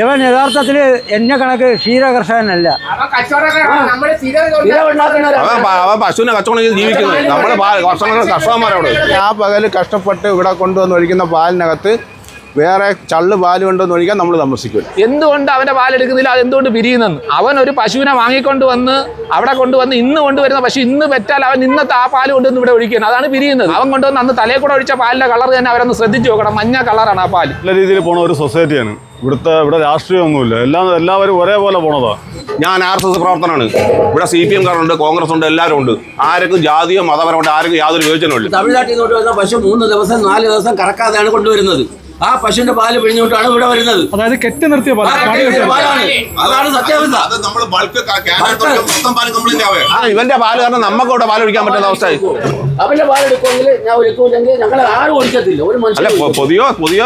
ഇവൻ യഥാർത്ഥത്തിൽ എന്നെ കണക്ക് ക്ഷീര കർഷകനല്ല. അവൻ പശുവിനെ കച്ചവടം ചെയ്ത് ജീവിക്കുന്നത് നമ്മുടെ വർഷങ്ങളുടെ കർഷകന്മാരോട്. ആ പകൽ കഷ്ടപ്പെട്ട് ഇവിടെ കൊണ്ടുവന്ന് ഒഴിക്കുന്ന പാലിനകത്ത് വേറെ ചള്ളു പാൽ കൊണ്ടുവന്ന് ഒഴിക്കാൻ നമ്മൾ താമസിക്കും എന്തുകൊണ്ട് അവന്റെ പാലെടുക്കുന്നില്ല അത് എന്തുകൊണ്ട് പിരിയുന്നെന്ന്? അവൻ ഒരു പശുവിനെ വാങ്ങിക്കൊണ്ട് വന്ന് അവിടെ കൊണ്ടുവന്ന് ഇന്ന് കൊണ്ടുവരുന്ന പശു ഇന്ന് പെറ്റാൽ അവൻ ഇന്നത്തെ ആ പാൽ കൊണ്ടുവന്ന് ഇവിടെ ഒഴിക്കുന്നത് അതാണ് പിരിയുന്നത്. അവൻ കൊണ്ടുവന്ന് അന്ന് തലയിൽ കൂടെ ഒഴിച്ച പാലിന്റെ കളർ തന്നെ അവരൊന്ന് ശ്രദ്ധിച്ചു നോക്കണം. മഞ്ഞ കളറാണ് ആ പാൽ. നല്ല രീതിയിൽ പോണ ഒരു സൊസൈറ്റിയാണ്. ഇവിടുത്തെ ഇവിടെ രാഷ്ട്രീയമൊന്നുമില്ല. എല്ലാം എല്ലാവരും ഒരേപോലെ പോണതാ. ഞാൻ ആർ എസ് എസ് പ്രവർത്തനമാണ് ഇവിടെ സി പി എം കാരുണ്ട് കോൺഗ്രസ് ഉണ്ട് എല്ലാവരും ഉണ്ട് ആർക്കും ജാതിയോ മതപരമുണ്ട് ആർക്കും യാതൊരു വിവേചനമില്ല തമിഴ്നാട്ടിൽ നിന്ന് പശു മൂന്ന് ദിവസം നാല് ദിവസം കറക്കാതെയാണ് കൊണ്ടുവരുന്നത്. ആ പശുവിന്റെ പാൽ പിഴിഞ്ഞുകൊണ്ടാണ് ഇവിടെ വരുന്നത്. അതായത് കെട്ടി നിർത്തിയ പാൽ. കെട്ടിയ പാലാണ്. അതാണ് സത്യാവസ്ഥ. നമ്മൾ ബൾക്ക് മൊത്തം പാൽ കംപ്ലൈന്റ് ഇവന്റെ പാൽ കാരണം നമുക്ക് ഇവിടെ പാൽ ഒഴിക്കാൻ പറ്റുന്ന അവസ്ഥയായി. അവന്റെ പാൽ എടുക്കുമെങ്കിൽ ഞാൻ ഒഴിക്കൂലെങ്കിൽ ഞങ്ങളെ ആരും ഒഴിക്കത്തില്ല. ഒരു അല്ല മനുഷ്യൻ പൊ-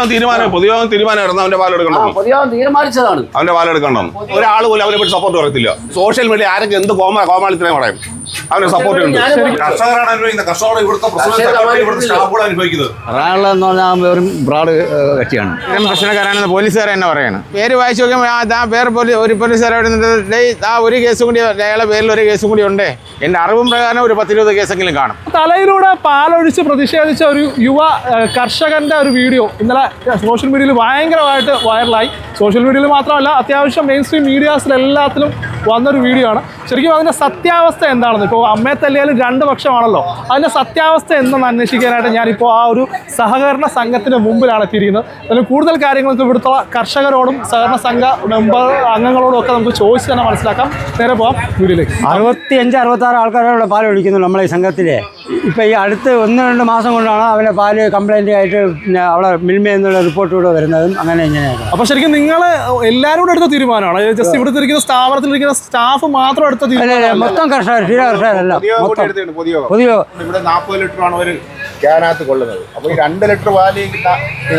തീരുമാനം പുതിയോ തീരുമാനമായിരുന്നു അവന്റെ പാൽ എടുക്കണം പുതിയോ തീരുമാനിച്ചതാണ്. അവന്റെ പാൽ എടുക്കണം. ഒരാൾ പോലും അവരെ പറ്റി സപ്പോർട്ട് പറയത്തില്ല. സോഷ്യൽ മീഡിയ ആരൊക്കെ എന്ത് കോമ കോമാളിത്തരം പറയും? അവന് സപ്പോർട്ട് ഉണ്ട്. കർഷകരാണ് അനുഭവിക്കുന്നത് കർഷകർ ഇവിടുത്തെ സ്റ്റാഫുകൾ അനുഭവിക്കുന്നത്. എന്ന് പറഞ്ഞാൽ വെറും ബ്രാഡ് കക്ഷിയാണ്. പ്രശ്നക്കാരാണെന്ന് പോലീസുകാരെ തന്നെ പറയണം? പേര് വായിച്ചു നോക്കുമ്പോൾ ആ പേര് പോലീസ് ഒരു പോലീസുകാരെ ആ ഒരു കേസും കൂടി അയാളെ പേരിൽ ഒരു കേസും കൂടി ഉണ്ട്. എന്റെ അറിവും പ്രകാരം ഒരു പത്തിരുപത് കേസെങ്കിലും കാണും. തലയിലൂടെ പാലൊഴിച്ച് പ്രതിഷേധിച്ച ഒരു യുവ കർഷകന്റെ ഒരു വീഡിയോ ഇന്നലെ സോഷ്യൽ മീഡിയയിൽ ഭയങ്കരമായിട്ട് വൈറലായി. സോഷ്യൽ മീഡിയയിൽ മാത്രമല്ല അത്യാവശ്യം മെയിൻ സ്ട്രീം മീഡിയാസിലെല്ലാത്തിലും വന്നൊരു വീഡിയോ ആണ്. ശരിക്കും അതിന്റെ സത്യാവസ്ഥ എന്താണെന്ന് ഇപ്പോൾ അമ്മയെ തല്ലിയാലും രണ്ട് പക്ഷമാണല്ലോ. അതിന്റെ സത്യാവസ്ഥ എന്തെന്ന് അന്വേഷിക്കാനായിട്ട് ഞാനിപ്പോൾ ആ ഒരു സഹകരണ സംഘത്തിന്റെ മുമ്പിലാണ് എത്തിയിരിക്കുന്നത്. അതിൽ കൂടുതൽ കാര്യങ്ങൾക്ക് ഇവിടുത്തെ കർഷകരോടും സഹകരണ സംഘ മെമ്പർ അംഗങ്ങളോടും ഒക്കെ നമുക്ക് ചോദിച്ച് തന്നെ മനസ്സിലാക്കാം. നേരെ പോകാം അറുപത്തി അഞ്ച് അറുപത്താറ് ആൾക്കാരോട് പാൽ ഒഴിക്കുന്നു നമ്മളെ ഈ സംഘത്തിലെ. ഇപ്പം ഈ അടുത്ത് ഒന്ന് രണ്ട് മാസം കൊണ്ടാണ് അവന്റെ പാൽ കംപ്ലൈന്റ് ആയിട്ട് പിന്നെ അവിടെ മിൽമയിൽ എന്നുള്ള റിപ്പോർട്ട് കൂടെ വരുന്നതും അങ്ങനെ ഇങ്ങനെയാണ് അപ്പോൾ ശരിക്കും നിങ്ങൾ എല്ലാവരും കൂടെ എടുത്ത തീരുമാനമാണ്. ജസ്റ്റ് ഇവിടുത്തെ ഇരിക്കുന്ന സ്ഥാപനത്തിൽ ഇരിക്കുന്ന സ്റ്റാഫ് മാത്രം എടുത്ത തീരുമാനം മൊത്തം കർഷകർ ക്ഷീര കർഷകരല്ല പൊതുവെ ഇവിടെ നാൽപ്പത് ലിറ്ററാണ് ഒരു ക്യാനകത്ത് കൊള്ളുന്നത്. അപ്പോൾ ഈ രണ്ട് ലിറ്റർ പാൽ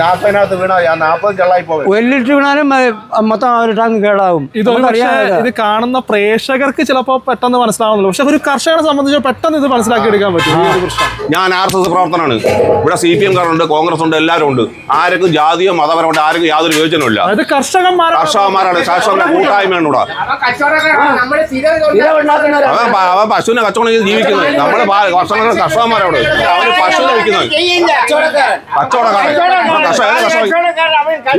നാൽപ്പതിനകത്ത് വീണാൽ ആ നാൽപ്പത് ചള്ളായി പോകും ഒരു ലിറ്റർ വീണാലും മൊത്തം ഒരു ടാങ്ക് കേടാവും. ഇത് ഇത് കാണുന്ന പ്രേക്ഷകർക്ക് ചിലപ്പോ പെട്ടെന്ന് മനസ്സിലാവുന്നില്ല പക്ഷെ ഒരു കർഷകനെ സംബന്ധിച്ച് പെട്ടെന്ന് ഇത് മനസ്സിലാക്കി എടുക്കാൻ പറ്റും ഞാൻ ആർ എസ് എസ് പ്രവർത്തനമാണ് ഇവിടെ സി പി എം കാരുണ്ട് കോൺഗ്രസ് ഉണ്ട് എല്ലാവരും ഉണ്ട് ആർക്കും ജാതിയോ മതപരമുണ്ട് ആർക്കും യാതൊരു വിവേചനമില്ല അത് കർഷകന്മാരെ കർഷകന്മാരാണ് കർഷകരുടെ കൂട്ടായ്മയാണ് ഇവിടെ. അവൻ നമ്മുടെ പശുവിനെ കച്ചവടം ചെയ്ത് ജീവിക്കുന്നത് നമ്മൾ കർഷകരുടെ കർഷകന്മാരോട് അവന് വിൽക്കുന്നത് കച്ചവടക്കാരൻ.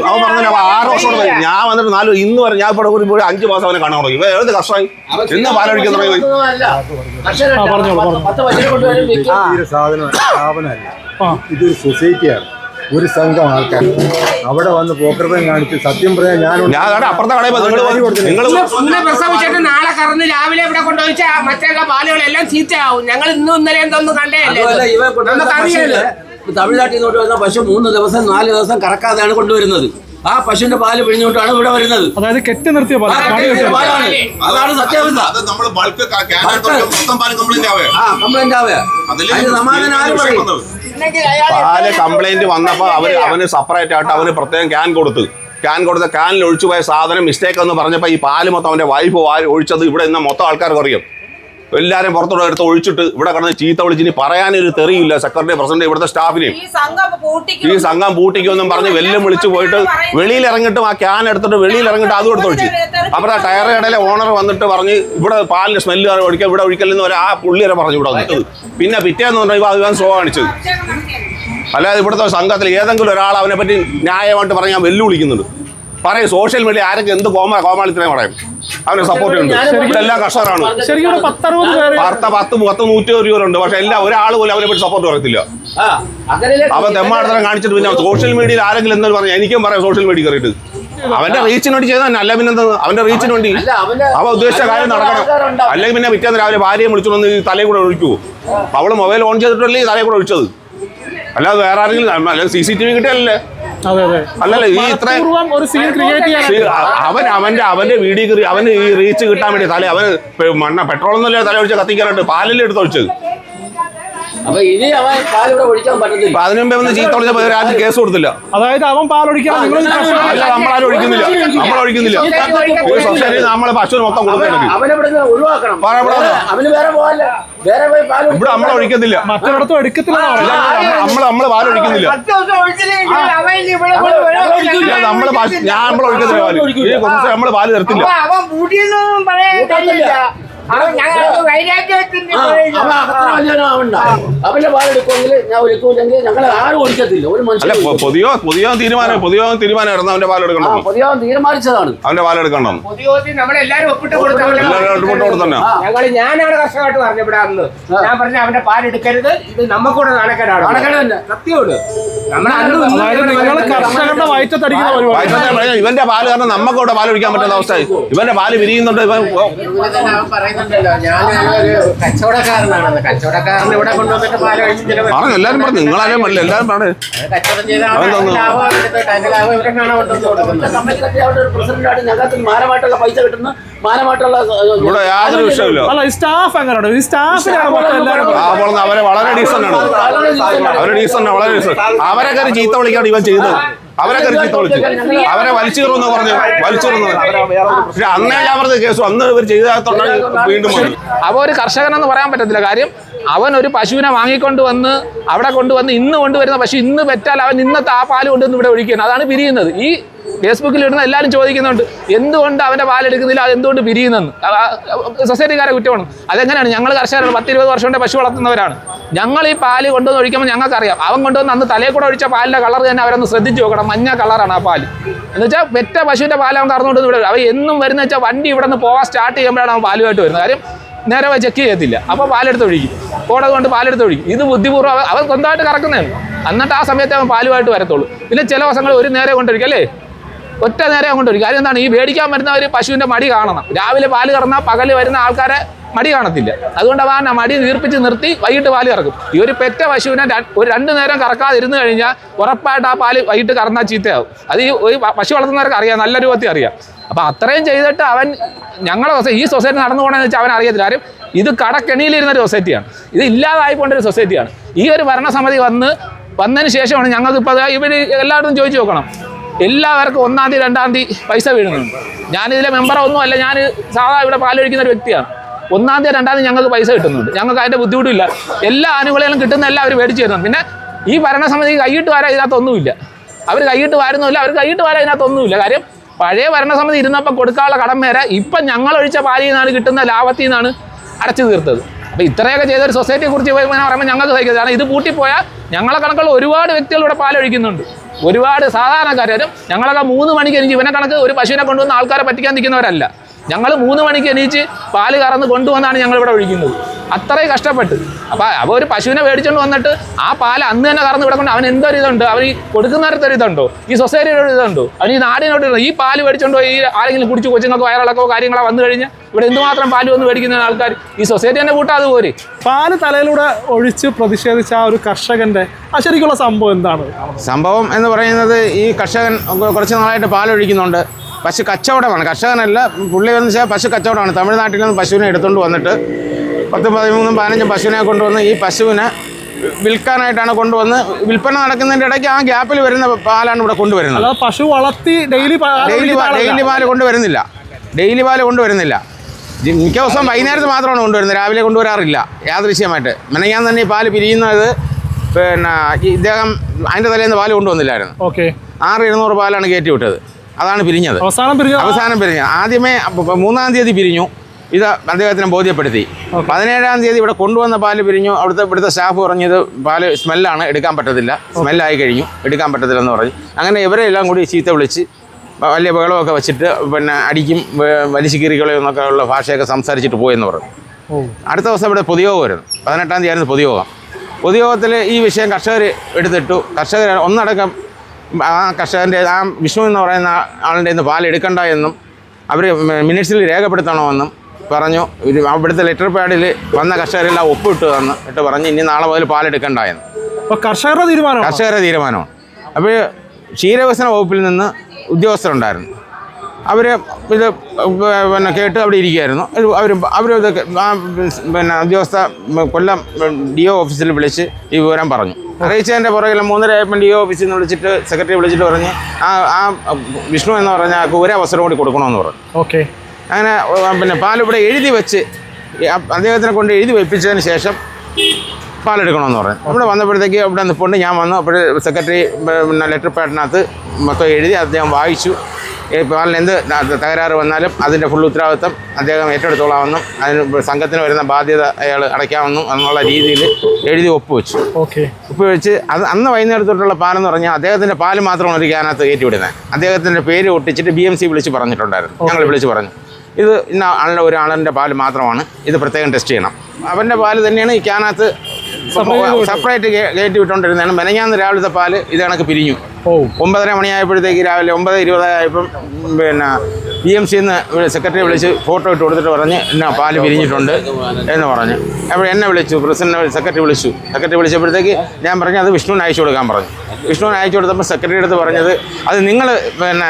അവൻ പറഞ്ഞ ആറ് വർഷം ഞാൻ വന്നിട്ട് നാല് ഇന്ന് വരെ ഞാൻ ഇവിടെ ഒരു അഞ്ച് മാസം അവനെ കാണാൻ തുടങ്ങി. ഇവ ഏത് കർഷകൻ ഇന്ന് പാലൊഴിക്കാൻ തുടങ്ങി. പറഞ്ഞോളൂ, സാധനം ഇതൊരു സൊസൈറ്റിയാണ് ഒരു സംഘം ആൾക്കാർ. അവിടെ വന്ന് പോക്കർത്തം കാണിച്ച് സത്യം പറയാൻ ഞാനുണ്ട്. ഞാൻ അപ്പുറത്തെ കടയിൽ നിങ്ങൾ പ്രസവിച്ചിട്ട് നാളെ കറന്ന് രാവിലെ ഇവിടെ കൊണ്ടുപോയിച്ച മറ്റുള്ള പാലുകളെല്ലാം ചീത്തയാവും. ഞങ്ങൾ ഇന്നും ഇന്നലെ എന്തൊന്നും കണ്ടേ നമുക്കറിയാലോ. തമിഴ്നാട്ടിൽ നിന്നോട്ട് വന്ന പശു മൂന്ന് ദിവസം നാല് ദിവസം കറക്കാതെയാണ് കൊണ്ടുവരുന്നത്. ആ പശുവിന്റെ പാൽ പിഴിഞ്ഞുകൊണ്ടാണ് ഇവിടെ വരുന്നത്. അതായത് കെട്ടി നിർത്തിയ. പാലാണ്. അതാണ് സത്യാവസ്ഥ. കംപ്ലൈന്റ് ആവേ കംപ്ലൈന്റ് ആവുക അതിന് സമാധാനം ആര് പറയും? പാൽ കംപ്ലൈന്റ് വന്നപ്പോ അവർ അവന് സെപ്പറേറ്റ് ആയിട്ട് അവന് പ്രത്യേകം ക്യാൻ കൊടുത്തു. ക്യാൻ കൊടുത്ത ക്യാനിൽ ഒഴിച്ചു പോയ സാധനം മിസ്റ്റേക്ക് എന്ന് പറഞ്ഞപ്പോൾ ഈ പാൽ മൊത്തം അവന്റെ വൈഫ് ഒഴിച്ചത് ഇവിടെ ഇന്ന് മൊത്തം ആൾക്കാർക്ക് അറിയാം എല്ലാവരും പുറത്തോടെ എടുത്ത് ഒഴിച്ചിട്ട് ഇവിടെ കിടന്ന് ചീത്ത വിളിച്ച് ഇനി പറയാനൊരു തെറിയില്ല സെക്രട്ടറി പ്രസിഡന്റ് ഇവിടുത്തെ സ്റ്റാഫിനെയും ഈ സംഘം പൂട്ടിക്കുമെന്നും പറഞ്ഞ് വെല്ലും വിളിച്ച് പോയിട്ട് വെളിയിൽ ഇറങ്ങിട്ടും ആ ക്യാൻ എടുത്തിട്ട് വെളിയിൽ ഇറങ്ങിട്ട് അതും എടുത്ത് ഒഴിച്ചു. അപ്പൊ ആ ടയർ കടയിലെ ഓണർ വന്നിട്ട് പറഞ്ഞ് ഇവിടെ പാലിന് സ്മെല്ല് ഒഴിക്കുക ഇവിടെ ഒഴിക്കലെന്ന് വരെ ആ പുള്ളി വരെ പറഞ്ഞു ഇവിടെ വന്നിട്ട്. പിന്നെ പിറ്റേന്ന് പറഞ്ഞാൽ ഇവ ഇവൻ സോ കാണിച്ചത്. അല്ലാതെ ഇവിടുത്തെ സംഘത്തിൽ ഏതെങ്കിലും ഒരാൾ അവനെ പറ്റി ന്യായമായിട്ട് പറഞ്ഞ് ഞാൻ വെല്ലുവിളിക്കുന്നുണ്ട്. പറയും സോഷ്യൽ മീഡിയ ആരൊക്കെ എന്ത് കോമ കോമാളിത്തരം പറയും. അവന് സപ്പോർട്ട് ഉണ്ട്. ഇതെല്ലാം എല്ലാ കർഷകരാണ് ശരിക്കും ഇവിടെ പത്തറുപത് പേര് വാർത്ത പത്ത് പത്ത് നൂറ്റി ഒരു പേരുണ്ട്. പക്ഷെ എല്ലാ ഒരാൾ പോലും അവനെ പറ്റി സപ്പോർട്ട് പറയത്തില്ല. അവൻ തെമ്മാടത്തരം കാണിച്ചിട്ട് പിന്നെ സോഷ്യൽ മീഡിയയിൽ ആരെങ്കിലും എന്തെങ്കിലും പറഞ്ഞു എനിക്കും പറയാം സോഷ്യൽ മീഡിയ കയറിയിട്ട്. അവന്റെ റീച്ചിന് വേണ്ടി ചെയ്താൽ അല്ല പിന്നെ അവന്റെ റീച്ചിന് വേണ്ടി. അല്ല, അവ ഉദ്ദേശിച്ച കാര്യം നടക്കണം. അല്ലെങ്കിൽ പിന്നെ പിറ്റേന്ന് രാവിലെ ഭാര്യയെ വിളിച്ചു വന്ന് ഈ തലയിൽ കൂടെ ഒഴിക്കൂ. അവൾ മൊബൈൽ ഓൺ ചെയ്തിട്ടല്ലേ തലയിൽ കൂടെ ഒഴിച്ചത്? അല്ലാതെ വേറെ ആരെങ്കിലും അല്ലെങ്കിൽ സി സി ടി വി കിട്ടിയല്ലേ അല്ലല്ല ഈ ഇത്ര പൂർവം ഒരു സീൻ ക്രിയേറ്റ് ചെയ്യാൻ അവൻ അവന്റെ അവന്റെ വീഡിയോ കയറി അവന് ഈ റീച്ച് കിട്ടാൻ വേണ്ടി തല അവൻ മണ്ണ പെട്രോൾ ഒന്നല്ലേ തല ഒഴിച്ച് കത്തിക്കാനായിട്ട് പാലല്ലേ എടുത്ത് ഒഴിച്ചത്? ഒന്ന് ചീത്ത കേസ് കൊടുത്തില്ല. അതായത് അവൻ പാലൊഴിക്കാൻ നിങ്ങൾ അല്ല നമ്മളാരും ഒഴിക്കുന്നില്ല. നമ്മൾ ഒഴിക്കുന്നില്ല. ഈ സൊസൈറ്റി നമ്മളെ പശുവിന് മൊത്തം കൊടുക്കണം വേറെ പോയി ഇവിടെ നമ്മളെ ഒഴിക്കത്തില്ല. മറ്റൊരിടത്തും എടുക്കത്തില്ല നമ്മൾ നമ്മൾ പാൽ ഒഴിക്കുന്നില്ല നമ്മൾ ഞാൻ നമ്മൾ ഒഴിക്കത്തില്ല പാൽ. പാൽ തരത്തില്ല. അവന്റെ പാലെടുക്കുമെങ്കിൽ ഞാൻ ഞങ്ങൾ ആരും ഒഴിക്കത്തില്ല. ഒരു മനുഷ്യൻ പൊ- പൊതുയോ പൊതുയോ തീരുമാനം പൊതുയോ തീരുമാനമായിരുന്നു അവന്റെ പാലെടുക്കണം തീരുമാനിച്ചതാണ്. അവന്റെ പാലെടുക്കണം നമ്മളെല്ലാരും ഒപ്പിട്ട് കൊടുത്തന്നെ ഞങ്ങൾ ഞാനാണ് കർഷകമായിട്ട് പറഞ്ഞു ഇവിടെ അന്ന്. ഞാൻ പറഞ്ഞ അവന്റെ പാലെടുക്കരുത് ഇത് നമുക്കൂടെ നാണക്കേടാണ്. നാണക്കേട് തന്നെ. സത്യമാണ് അന്ന് നിന്ന് അതായത് നിങ്ങൾ കർഷകരുടെ വയറ്റത്തടിക്കുന്ന പരിപാടി. വൈകുന്നേരം കഴിഞ്ഞാൽ ഇവന്റെ പാൽ കാരണം നമ്മക്കൂടെ പാലൊഴിക്കാൻ പാൽ ഒഴിക്കാൻ പറ്റുന്ന അവസ്ഥ ഇവന്റെ പാൽ വിരിയുന്നുണ്ട് ഇവൻ അവൻ പറയുന്നുണ്ടല്ലോ ഞാൻ ഒരു കച്ചവടക്കാരനാണെന്ന്. കച്ചവടക്കാരൻ ഇവിടെ കൊണ്ടുവന്നിട്ട് പാൽ കഴിച്ചിട്ട് പറഞ്ഞു എല്ലാരും പറഞ്ഞു. നിങ്ങളാരും പറഞ്ഞു എല്ലാരും പറഞ്ഞു കച്ചവടം ചെയ്ത അവൻ തന്നു. ലാഭം എടുത്തിട്ട് അതിന്റെ ലാഭം ഇവരൊക്കെയാണ് കൊണ്ടുവന്ന് കൊടുക്കുന്നത് കമ്പനി കട്ടി അവിടെ ഒരു പ്രസിഡന്റായിട്ട് ഞങ്ങൾക്ക് മാനമായിട്ടുള്ള പൈസ കിട്ടുന്ന മാനമായിട്ടുള്ള ഇവിടെ യാതൊരു വിഷയമില്ല അല്ല ഈ സ്റ്റാഫ് ഈ സ്റ്റാഫിനാണ് മൊത്തം എല്ലാവരും ആ പോകുന്ന അവരെ വളരെ ഡീസന്റ് ആണ്. അവരെ ഡീസന്റ് വളരെ ഡീസന്റ് അവരെ കയറി ചീത്ത വിളിക്കാണ് ഇവൻ ചെയ്തത് അവരെ കരുതി അവരെ വിളിച്ചു അവരെ വലിച്ചേറുമെന്ന് പറഞ്ഞു വലിച്ചു പക്ഷെ അന്നേ ഞാൻ പറഞ്ഞ കേസ് അന്ന് ഇവർ ചെയ്തതുകൊണ്ടാണ് വീണ്ടും അപ്പോൾ അവ ഒരു കർഷകനെന്ന് പറയാൻ പറ്റത്തില്ല കാര്യം അവൻ ഒരു പശുവിനെ വാങ്ങിക്കൊണ്ട് വന്ന് അവിടെ കൊണ്ടുവന്ന് ഇന്ന് കൊണ്ടുവരുന്ന പശു ഇന്ന് പെറ്റാൽ അവൻ ഇന്നത്തെ ആ പാൽ കൊണ്ടുവന്ന് ഇവിടെ ഒഴിക്കുകയാണ്. അതാണ് പിരിയുന്നത്. ഈ ഫേസ്ബുക്കിൽ ഇടുന്ന എല്ലാവരും ചോദിക്കുന്നുണ്ട് എന്തുകൊണ്ട് അവന്റെ പാലെടുക്കുന്നില്ല? അത് എന്തുകൊണ്ട് പിരിയുന്നെന്ന് സൊസൈറ്റിക്കാരെ കുറ്റമാണ്. അതെങ്ങനെയാണ്? ഞങ്ങൾ കർഷകരാണ് പത്ത് ഇരുപത് വർഷം കൊണ്ട് പശു വളർത്തുന്നവരാണ്. ഞങ്ങൾ ഈ പാൽ കൊണ്ടുവന്ന് ഒഴിക്കുമ്പോൾ ഞങ്ങൾക്കറിയാം അവൻ കൊണ്ടുവന്ന് അന്ന് തലയിൽ കൂടെ ഒഴിച്ച പാലിന്റെ കളർ തന്നെ അവരൊന്ന് ശ്രദ്ധിച്ച് നോക്കണം മഞ്ഞ കളറാണ് ആ പാൽ. എന്ന് വെച്ചാൽ പെറ്റ പശുവിന്റെ പാൽ കറന്നുകൊണ്ട് ഇവിടെ അവ എന്നും വരുന്ന വെച്ചാൽ വണ്ടി ഇവിടെ നിന്ന് പോകാൻ സ്റ്റാർട്ട് ചെയ്യുമ്പോഴാണ് അവൻ പാലുമായിട്ട് വരുന്നത്. കാര്യം നേരെ ചെക്ക് ചെയ്യത്തില്ല. അപ്പോൾ പാലെടുത്ത് ഒഴിക്കും. കോടതി കൊണ്ട് പാലെടുത്ത് ഒഴിക്കും. ഇത് ബുദ്ധിപൂർവം അവൻ സ്വന്തമായിട്ട് കറക്കുന്നതാണ് എന്നിട്ട് ആ സമയത്ത് അവൻ പാലുമായിട്ട് വരത്തുള്ളൂ. പിന്നെ ചില ദിവസങ്ങൾ ഒരു നേരെ കൊണ്ടൊഴിക്കും അല്ലേ? ഒറ്റ നേരം അങ്ങോട്ട് ഒരു കാര്യം എന്താണ്? ഈ മേടിക്കാൻ വരുന്നവർ പശുവിന്റെ മടി കാണണം. രാവിലെ പാൽ കറന്നാൽ പകൽ വരുന്ന ആൾക്കാരെ മടി കാണത്തില്ല. അതുകൊണ്ട് അവൻ ആ മടി നീർപ്പിച്ച് നിർത്തി വൈകിട്ട് പാൽ കറക്കും. ഈ ഒരു പെറ്റ പശുവിനെ ഒരു രണ്ട് നേരം കറക്കാതിരുന്ന് കഴിഞ്ഞാൽ ഉറപ്പായിട്ട് ആ പാൽ വൈകിട്ട് കറന്നാൽ ചീത്തയാവും. അത് ഈ ഒരു പശു വളർത്തുന്നവർക്ക് അറിയാം. നല്ല രൂപത്തിൽ അറിയാം. അപ്പോൾ അത്രയും ചെയ്തിട്ട് അവൻ ഞങ്ങളെ സൊസൈ- ഈ സൊസൈറ്റി നടന്നു പോകണമെന്ന് വെച്ചാൽ അവൻ അറിയത്തില്ല. ആരും ഇത് കടക്കെണിയിലിരുന്ന ഒരു സൊസൈറ്റിയാണ്. ഇത് ഇല്ലാതായിക്കൊണ്ടൊരു സൊസൈറ്റിയാണ്. ഈ ഒരു ഭരണസമിതി വന്ന് വന്നതിന് ശേഷമാണ് ഞങ്ങൾക്ക് ഇപ്പോൾ ഇവർ എല്ലായിടത്തും ചോദിച്ചു നോക്കണം. എല്ലാവർക്കും ഒന്നാം തീയതി രണ്ടാം തീയതി പൈസ വീഴുന്നുണ്ട്. ഞാനിതിലെ മെമ്പറോ ഒന്നും അല്ല ഞാൻ സാധാ ഇവിടെ പാലൊഴിക്കുന്ന ഒരു വ്യക്തിയാണ്. ഒന്നാം തീയതി രണ്ടാം തീയതി ഞങ്ങൾക്ക് പൈസ കിട്ടുന്നുണ്ട്. ഞങ്ങൾക്ക് അതിന്റെ ബുദ്ധിമുട്ടില്ല. എല്ലാ ആനുകൂല്യങ്ങളും കിട്ടുന്ന എല്ലാം അവർ മേടിച്ച് തരുന്നുണ്ട്. പിന്നെ ഈ ഭരണസമിതി കൈയിട്ട് വരാൻ ഇതിനകത്തൊന്നുമില്ല. അവർ കൈയിട്ട് വാരുന്നില്ല അവർ കൈയിട്ട് വരാൻ ഇതിനകത്തൊന്നുമില്ല. കാര്യം പഴയ ഭരണസമിതി ഇരുന്നപ്പോൾ കൊടുക്കാനുള്ള കടം വരെ ഇപ്പം ഞങ്ങൾ ഒഴിച്ച പാലിൽ നിന്നാണ് കിട്ടുന്ന ലാഭത്തിൽ നിന്നാണ് അടച്ചു തീർത്തത്. അപ്പോൾ ഇത്രയൊക്കെ ചെയ്ത ഒരു സൊസൈറ്റിയെ കുറിച്ച് പറയുമ്പോൾ ഞങ്ങൾക്ക് സഹിക്കുന്നത് കാരണം ഇത് പൂട്ടിപ്പോയാൽ ഞങ്ങളെ കണക്കുള്ള ഒരുപാട് വ്യക്തികൾ ഇവിടെ പാലൊഴിക്കുന്നുണ്ട്. ഒരുപാട് സാധാരണക്കാരും ഞങ്ങളൊക്കെ മൂന്ന് മണിക്ക് എനിക്ക് ഇവനെ കണക്ക് ഒരു പശുവിനെ കൊണ്ടുവന്ന ആൾക്കാരെ പറ്റിക്കാൻ നിൽക്കുന്നവരല്ല. ഞങ്ങൾ മൂന്ന് മണിക്ക് എണീച്ച് പാൽ കറന്ന് കൊണ്ടുവന്നാണ് ഞങ്ങൾ ഇവിടെ ഒഴിക്കുന്നത്. അത്രയും കഷ്ടപ്പെട്ട്. അപ്പോൾ അപ്പോൾ ഒരു പശുവിനെ മേടിച്ചുകൊണ്ട് വന്നിട്ട് ആ പാൽ അന്ന് തന്നെ കറന്ന് ഇവിടെ കൊണ്ട് അവൻ എന്തൊരു ഇതുണ്ട് അവൻ ഈ കൊടുക്കുന്നവരത്തൊരു ഇതുണ്ടോ ഈ സൊസൈറ്റിയുടെ ഒരു ഇതുണ്ടോ? അവൻ ഈ നാടിനോട് ഈ പാൽ മേടിച്ചുകൊണ്ട് പോയി ഈ ആരെങ്കിലും കുടിച്ച് കൊച്ചുങ്ങൾക്ക് വയറിളക്കോ കാര്യങ്ങളോ വന്നു കഴിഞ്ഞാൽ ഇവിടെ എന്തുമാത്രം പാൽ വന്ന് മേടിക്കുന്ന ആൾക്കാർ ഈ സൊസൈറ്റി തന്നെ കൂട്ടാതെ പോരെ. പാൽ തലയിലൂടെ ഒഴിച്ച് പ്രതിഷേധിച്ച ആ ഒരു കർഷകന്റെ ആ ശരിക്കുള്ള സംഭവം എന്താണ്? സംഭവം എന്ന് പറയുന്നത് ഈ കർഷകൻ കുറച്ച് നാളായിട്ട് പാലൊഴിക്കുന്നുണ്ട്. പശു കച്ചവടമാണ്. കർഷകനല്ല പുള്ളി എന്ന് വെച്ചാൽ പശു കച്ചവടമാണ്. തമിഴ്നാട്ടിൽ നിന്ന് പശുവിനെ എടുത്തുകൊണ്ട് വന്നിട്ട് പത്ത് പതിമൂന്നും പതിനഞ്ചും പശുവിനെ കൊണ്ടുവന്ന് ഈ പശുവിനെ വിൽക്കാനായിട്ടാണ് കൊണ്ടുവന്ന് വിൽപ്പന നടക്കുന്നതിന്റെ ഇടയ്ക്ക് ആ ഗ്യാപ്പിൽ വരുന്ന പാലാണ് ഇവിടെ കൊണ്ടുവരുന്നത്. പശു വളർത്തി ഡെയിലി ഡെയിലി ഡെയിലി പാൽ കൊണ്ടുവരുന്നില്ല. ഡെയിലി പാൽ കൊണ്ടുവരുന്നില്ല. മിക്ക ദിവസം വൈകുന്നേരത്ത് മാത്രമാണ് കൊണ്ടുവരുന്നത്. രാവിലെ കൊണ്ടുവരാറില്ല. യാദൃശ്യമായിട്ട് മെനയാൻ തന്നെ ഈ പാൽ പിരിയുന്നത് പിന്നെ ഇദ്ദേഹം അതിന്റെ തലേന്ന് പാൽ കൊണ്ടുവന്നില്ലായിരുന്നു. ഓക്കെ. ആറ് ഇരുന്നൂറ് പാലാണ് കയറ്റി വിട്ടത്. അതാണ് പിരിഞ്ഞത്. അവസാനം പിരിഞ്ഞ അവസാനം പിരിഞ്ഞത് ആദ്യമേ മൂന്നാം തീയതി പിരിഞ്ഞു. ഇത് അദ്ദേഹത്തിനെ ബോധ്യപ്പെടുത്തി. പതിനേഴാം തീയതി ഇവിടെ കൊണ്ടുവന്ന പാൽ പിരിഞ്ഞു. അവിടുത്തെ ഇവിടുത്തെ സ്റ്റാഫ് പറഞ്ഞത് പാൽ സ്മെല്ലാണ് എടുക്കാൻ പറ്റത്തില്ല. സ്മെല്ലായി കഴിഞ്ഞു. എടുക്കാൻ പറ്റത്തില്ലെന്ന് പറഞ്ഞു. അങ്ങനെ ഇവരെ എല്ലാം കൂടി ചീത്ത വിളിച്ച് വലിയ ബഹളമൊക്കെ വെച്ചിട്ട് പിന്നെ അടിക്കും വലിച്ചു കീറികളോ എന്നൊക്കെ ഉള്ള ഭാഷയൊക്കെ സംസാരിച്ചിട്ട് പോയെന്ന് പറഞ്ഞു. അടുത്ത ദിവസം ഇവിടെ പൊതുയോഗം വരുന്നു പതിനെട്ടാം തീയതി ആയിരുന്നു പൊതുയോഗം. പൊതുയോഗത്തിൽ ഈ വിഷയം കർഷകർ എടുത്തിട്ടു. കർഷകർ ഒന്നടക്കം ആ കർഷകന്റെ ആ വിഷ്ണു എന്ന് പറയുന്ന ആളിന്റെ നിന്ന് പാലെടുക്കണ്ട എന്നും അവർ മിനിറ്റ്സിൽ രേഖപ്പെടുത്തണമെന്നും പറഞ്ഞു. അവിടുത്തെ ലെറ്റർ പാഡിൽ വന്ന കർഷകരെല്ലാം ഒപ്പിട്ടു തന്ന്. ഇട്ട് പറഞ്ഞ് ഇനി നാളെ മുതൽ പാലെടുക്കണ്ട എന്ന്. കർഷകരുടെ തീരുമാനം കർഷകരുടെ തീരുമാനമാണ്. അപ്പോൾ ക്ഷീരവികസന വകുപ്പിൽ നിന്ന് ഉദ്യോഗസ്ഥരുണ്ടായിരുന്നു. അവർ ഇത് പിന്നെ കേട്ട് അവിടെ ഇരിക്കുകയായിരുന്നു. അവർ അവർ ഇത് പിന്നെ ഉദ്യോഗസ്ഥ കൊല്ലം ഡി ഒ ഓഫീസിൽ വിളിച്ച് ഈ വിവരം പറഞ്ഞു. അറിയിച്ചതിന്റെ പുറകിൽ മൂന്നര ആയപ്പോൾ ഡി ഓഫീസിൽ നിന്ന് വിളിച്ചിട്ട് സെക്രട്ടറി വിളിച്ചിട്ട് പറഞ്ഞ് ആ ആ വിഷ്ണു എന്ന് പറഞ്ഞ ആൾക്ക് ഒരു അവസരം കൂടി കൊടുക്കണമെന്ന് പറഞ്ഞു. ഓക്കെ. അങ്ങനെ പിന്നെ പാലിവിടെ എഴുതി വെച്ച് അദ്ദേഹത്തിനെ കൊണ്ട് എഴുതി വെപ്പിച്ചതിന് ശേഷം പാലെടുക്കണമെന്ന് പറഞ്ഞു. ഇവിടെ വന്നപ്പോഴത്തേക്ക് ഇവിടെ നിൽപ്പുണ്ട്. ഞാൻ വന്നു. അപ്പോൾ സെക്രട്ടറി പിന്നെ ലെറ്റർ പാഡിനകത്ത് മൊത്തം എഴുതി അദ്ദേഹം വായിച്ചു. ഈ പാലിന് എന്ത് തകരാറ് വന്നാലും അതിന്റെ ഫുൾ ഉത്തരവാദിത്വം അദ്ദേഹം ഏറ്റെടുത്തോളാമെന്നും അതിന് സംഘത്തിന് വരുന്ന ബാധ്യത അയാൾ അടയ്ക്കാമെന്നും എന്നുള്ള രീതിയിൽ എഴുതി ഒപ്പുവെച്ചു. ഓക്കെ. ഒപ്പുവെച്ച് അത് അന്ന് വൈകുന്നേരത്തോട്ടുള്ള പാലെന്ന് പറഞ്ഞാൽ അദ്ദേഹത്തിന്റെ പാൽ മാത്രമാണ് ഒരു ക്യാനകത്ത് കയറ്റിവിടുന്നത്. അദ്ദേഹത്തിന്റെ പേര് ഒട്ടിച്ചിട്ട് ബി എം സി വിളിച്ച് പറഞ്ഞിട്ടുണ്ടായിരുന്നു. ഞങ്ങൾ വിളിച്ച് പറഞ്ഞു. ഇത് ഇന്ന ആളുടെ ഒരു ആളിന്റെ പാൽ മാത്രമാണ്. ഇത് പ്രത്യേകം ടെസ്റ്റ് ചെയ്യണം. അവന്റെ പാൽ തന്നെയാണ് ഈ ക്യാനകത്ത് സെപ്പറേറ്റ് കയറ്റി വിട്ടുകൊണ്ടിരുന്നതാണ് മെനഞ്ഞാന്ന് രാവിലത്തെ പാൽ ഇത് കണക്ക് പിരിഞ്ഞു. ഓ. ഒമ്പതര മണിയായപ്പോഴത്തേക്ക് രാവിലെ ഒമ്പത് ഇരുപതായപ്പം പിന്നെ പി എം സിന്ന് സെക്രട്ടറി വിളിച്ച് ഫോട്ടോ ഇട്ട് കൊടുത്തിട്ട് പറഞ്ഞ് എന്നാ പാൽ പിരിഞ്ഞിട്ടുണ്ട് എന്ന് പറഞ്ഞു. അപ്പോൾ എന്നെ വിളിച്ചു പ്രസിഡന്റ് സെക്രട്ടറി വിളിച്ചു. സെക്രട്ടറി വിളിച്ചപ്പോഴത്തേക്ക് ഞാൻ പറഞ്ഞു അത് വിഷ്ണുവിന് അയച്ചു കൊടുക്കാൻ പറഞ്ഞു. വിഷ്ണുവിന് അയച്ചു കൊടുത്തപ്പോൾ സെക്രട്ടറി അടുത്ത് പറഞ്ഞത് അത് നിങ്ങൾ പിന്നെ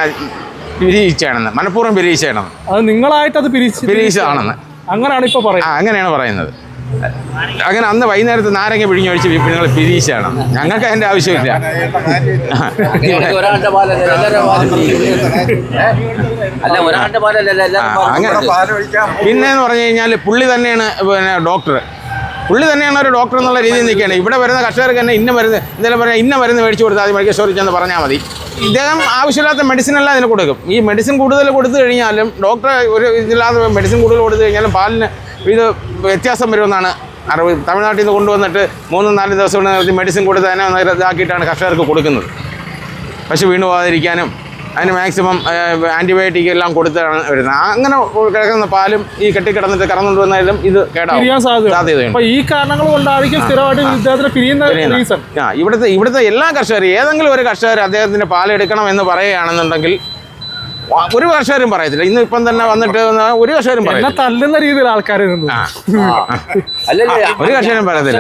പിരിയിച്ചാണെന്ന് മനഃപൂർവം പിരിയിച്ചാണെന്ന് അത് നിങ്ങളായിട്ട് അത് പിരിച്ച് പിരിയിച്ചതാണെന്ന്. അങ്ങനെയാണ് ഇപ്പോൾ പറയുന്നത്. അങ്ങനെയാണ് പറയുന്നത്. അങ്ങനെ അന്ന് വൈകുന്നേരത്ത് നാരങ്ങ പിഴിഞ്ഞൊഴിച്ച് നിങ്ങൾ പിരിയിച്ചാണ് ഞങ്ങൾക്ക് അതിന്റെ ആവശ്യമില്ല. പിന്നെ എന്ന് പറഞ്ഞു കഴിഞ്ഞാൽ പുള്ളി തന്നെയാണ് പിന്നെ ഡോക്ടർ പുള്ളി തന്നെയാണ് ഒരു ഡോക്ടർ എന്നുള്ള രീതിയിൽ നിൽക്കുകയാണ്. ഇവിടെ വരുന്ന കർഷകർക്ക് തന്നെ ഇന്ന മരുന്ന് എന്തെങ്കിലും പറഞ്ഞാൽ ഇന്ന മരുന്ന് മേടിച്ചു കൊടുത്താൽ അത് മെഡിക്കൽ സ്റ്റോറിൽ ചെന്ന് പറഞ്ഞാൽ മതി. ഇദ്ദേഹം ആവശ്യമില്ലാത്ത മെഡിസിൻ എല്ലാം ഇതിന് കൊടുക്കും. ഈ മെഡിസിൻ കൂടുതൽ കൊടുത്തു കഴിഞ്ഞാലും ഡോക്ടർ ഒരു ഇതില്ലാതെ മെഡിസിൻ കൂടുതൽ കൊടുത്തു കഴിഞ്ഞാലും പാലിന് ഇത് വ്യത്യാസം വരുമെന്നാണ് അറിവ്. തമിഴ്നാട്ടിൽ നിന്ന് കൊണ്ടുവന്നിട്ട് മൂന്നും നാലും ദിവസം കൊണ്ട് നിർത്തി മെഡിസിൻ കൊടുത്ത് അതിനെ ഇതാക്കിയിട്ടാണ് കർഷകർക്ക് കൊടുക്കുന്നത്. പശു വീണു പോകാതിരിക്കാനും അതിന് മാക്സിമം ആന്റിബയോട്ടിക് എല്ലാം കൊടുത്താണ് വരുന്നത്. അങ്ങനെ കിടക്കുന്ന പാലും ഈ കെട്ടിക്കിടന്നിട്ട് കറന്നുകൊണ്ട് വന്നാലും ഇത് കേടാൻ സാധ്യത സാധ്യതയുണ്ട്. ഈ കാരണങ്ങൾ കൊണ്ടായിരിക്കും സ്ഥിരമായിട്ട് ഇവിടുത്തെ ഇവിടുത്തെ എല്ലാ കർഷകരും ഏതെങ്കിലും ഒരു കർഷകർ അദ്ദേഹത്തിന്റെ പാലെടുക്കണം എന്ന് പറയുകയാണെന്നുണ്ടെങ്കിൽ ഒരു കർഷകരും പറയത്തില്ല. ഇന്ന് ഇപ്പം തന്നെ വന്നിട്ട് ഒരു കർഷകരും പറയുന്ന തല്ലുന്ന രീതിയിൽ ആൾക്കാർ നിന്നു. ഒരു കർഷകനും പറയത്തില്ല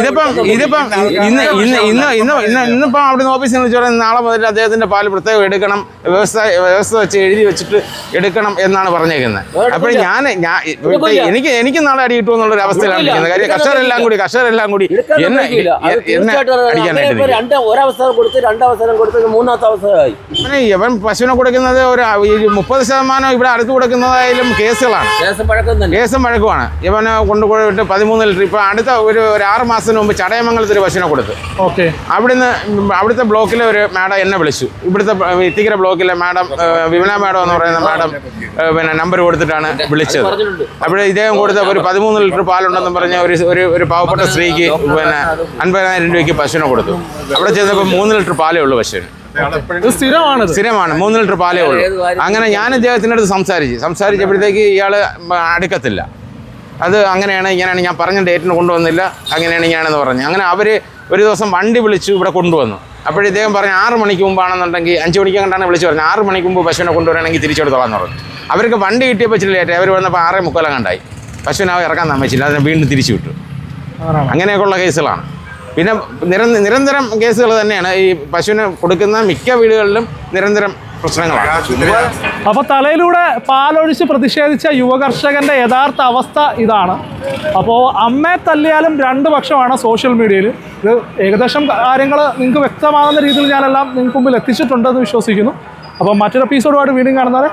ഇതിപ്പം ഇതിപ്പം ഇന്ന് ഇന്ന് ഇന്ന് ഇന്ന് ഇന്ന് ഇന്നിപ്പം അവിടുന്ന് ഓഫീസിൽ വിളിച്ചു പറയുന്നത് നാളെ മുതൽ അദ്ദേഹത്തിന്റെ പാൽ പ്രത്യേകം എടുക്കണം വ്യവസ്ഥ വ്യവസ്ഥ വെച്ച് എഴുതി വെച്ചിട്ട് എടുക്കണം എന്നാണ് പറഞ്ഞേക്കുന്നത്. അപ്പോൾ ഞാൻ എനിക്ക് എനിക്ക് നാളെ അടി കിട്ടുമെന്നുള്ള ഒരു അവസ്ഥയിലാണ് ഇരിക്കുന്നത്. കാര്യം കർഷകരെല്ലാം കൂടി കർഷകരെല്ലാം കൂടി എന്നെ എന്നെ അടിക്കാനായിട്ട്. രണ്ട് ഒരവസരം കൊടുത്ത് രണ്ടവസരം കൊടുത്ത് മൂന്നാമത്തെ അവസരമായി. പിന്നെ ഇവൻ പശുവിനെ കൊടുക്കുന്നത് ഒരു മുപ്പത് ശതമാനം ഇവിടെ അടുത്ത് കൊടുക്കുന്നതായാലും കേസുകളാണ്. കേസ് പഴക്കം കേസും വഴക്കുമാണ് ഇവനെ കൊണ്ടുപോയിട്ട് പതിമൂന്ന് ലിറ്റർ ഇപ്പം അടുത്ത ഒരു ഒരു ആറ് മാസത്തിന് മുമ്പ് ചടയമംഗലത്തിൽ ഒരു പശുവിനെ കൊടുത്തു. ഓക്കെ. അവിടുന്ന് അവിടുത്തെ ബ്ലോക്കിലെ ഒരു മാഡം എന്നെ വിളിച്ചു. ഇവിടുത്തെ ഇത്തിക്കര ബ്ലോക്കിലെ മാഡം വിമല മാഡം എന്ന് പറയുന്ന മാഡം പിന്നെ നമ്പർ കൊടുത്തിട്ടാണ് വിളിച്ചത്. അവിടെ ഇദ്ദേഹം കൊടുത്ത ഒരു പതിമൂന്ന് ലിറ്റർ പാലുണ്ടെന്ന് പറഞ്ഞ ഒരു ഒരു ഒരു പാവപ്പെട്ട സ്ത്രീക്ക് പിന്നെ അൻപതിനായിരം രൂപയ്ക്ക് പശുവിനെ കൊടുത്തു. അവിടെ ചെന്നപ്പോൾ മൂന്ന് ലിറ്റർ പാലേ ഉള്ളൂ പശുവിന് സ്ഥിരമാണ് സ്ഥിരമാണ് മൂന്ന് ലിറ്റർ പാലേ ഉള്ളൂ. അങ്ങനെ ഞാൻ ഇദ്ദേഹത്തിന്റെ അടുത്ത് സംസാരിച്ചു. സംസാരിച്ചപ്പോഴത്തേക്ക് ഇയാൾ അടുക്കത്തില്ല. അത് അങ്ങനെയാണ് ഇങ്ങനെയാണ് ഞാൻ പറഞ്ഞ ഡേറ്റിന് കൊണ്ടുവന്നില്ല അങ്ങനെയാണ് ഇങ്ങനെയാണെന്ന് പറഞ്ഞു. അങ്ങനെ അവർ ഒരു ദിവസം വണ്ടി വിളിച്ചു ഇവിടെ കൊണ്ടുവന്നു. അപ്പോൾ ഇദ്ദേഹം പറഞ്ഞു ആറ് മണിക്ക് മുമ്പാണെന്നുണ്ടെങ്കിൽ അഞ്ച് മണിക്ക് കണ്ടാണ് വിളിച്ചു പറഞ്ഞു. ആറ് മണിക്ക് മുമ്പ് പശുവിനെ കൊണ്ടുവരണമെങ്കിൽ തിരിച്ചെടുത്തോളാം എന്ന് പറഞ്ഞു. അവർക്ക് വണ്ടി കിട്ടിയപ്പോൾ ഇച്ചിരി ലേറ്റ് അവർ വന്നപ്പോൾ ആറേ മുക്കാലം കണ്ടായി പശുവിനെ അവർ ഇറക്കാൻ താമസിച്ചില്ല അതിനെ വീണ്ടും തിരിച്ചു വിട്ടു. അങ്ങനെയൊക്കെയുള്ള കേസുകളാണ്. പിന്നെ നിരന്തരം നിരന്തരം കേസുകൾ തന്നെയാണ്. ഈ പശുവിനെ കൊടുക്കുന്ന മിക്ക വീടുകളിലും നിരന്തരം പ്രശ്നങ്ങളാണ്. അപ്പൊ തലയിലൂടെ പാലൊഴിച്ച് പ്രതിഷേധിച്ച യുവകർഷകന്റെ യഥാർത്ഥ അവസ്ഥ ഇതാണ്. അപ്പോൾ അമ്മയെ തല്ലിയാലും രണ്ട് പക്ഷമാണ് സോഷ്യൽ മീഡിയയിൽ. ഇത് ഏകദേശം കാര്യങ്ങൾ നിങ്ങൾക്ക് വ്യക്തമാകുന്ന രീതിയിൽ ഞാനെല്ലാം നിങ്ങൾക്ക് മുമ്പിൽ എത്തിച്ചിട്ടുണ്ടെന്ന് വിശ്വസിക്കുന്നു. അപ്പോൾ മറ്റൊരു എപ്പിസോഡുമായിട്ട് വീണ്ടും കാണുന്നത്